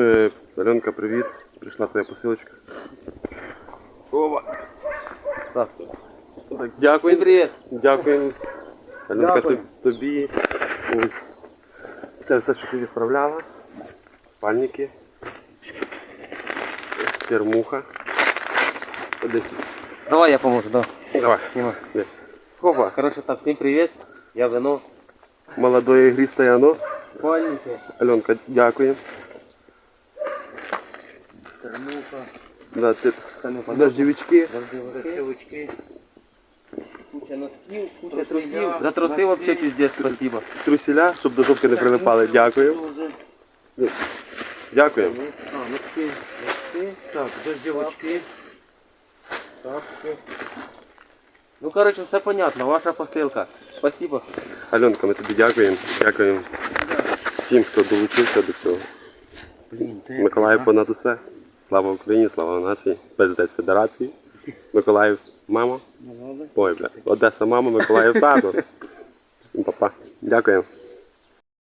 Е, Альонка, привіт. Прийшла твоя посилочка. Ова. Так. Так, дякую. Привіт. Дякую. Альонка, Дякую. тобі. Ось. Це все, що ти відправляла. Спальники. Термуха. Десь. Давай я поможу, да. Давай. Снимай. Опа. Короче, так, всем привет. Я вино. Молодое игристое оно. Спальники. Альонка, дякую. Термуха. Да, ти... Штани Дождевички. Дождевички. Куча носків, куча трусів. За труси вообще пиздец, спасибо. Труселя, щоб до жопки не прилипали. Дякую. Дякую. А, носки. Носки. Так, дождевички. Тапки. Ну, короче, все понятно. Ваша посилка. Спасибо. Альонка, ми тобі дякуємо. Дякуємо всім, хто долучився до цього. Блін, ти. Миколаїв понад усе. Слава Україні, слава нації, Президент Федерації. Миколаїв мама. Ой, бля. Одеса мама, Миколаїв тато. Папа. Дякуємо.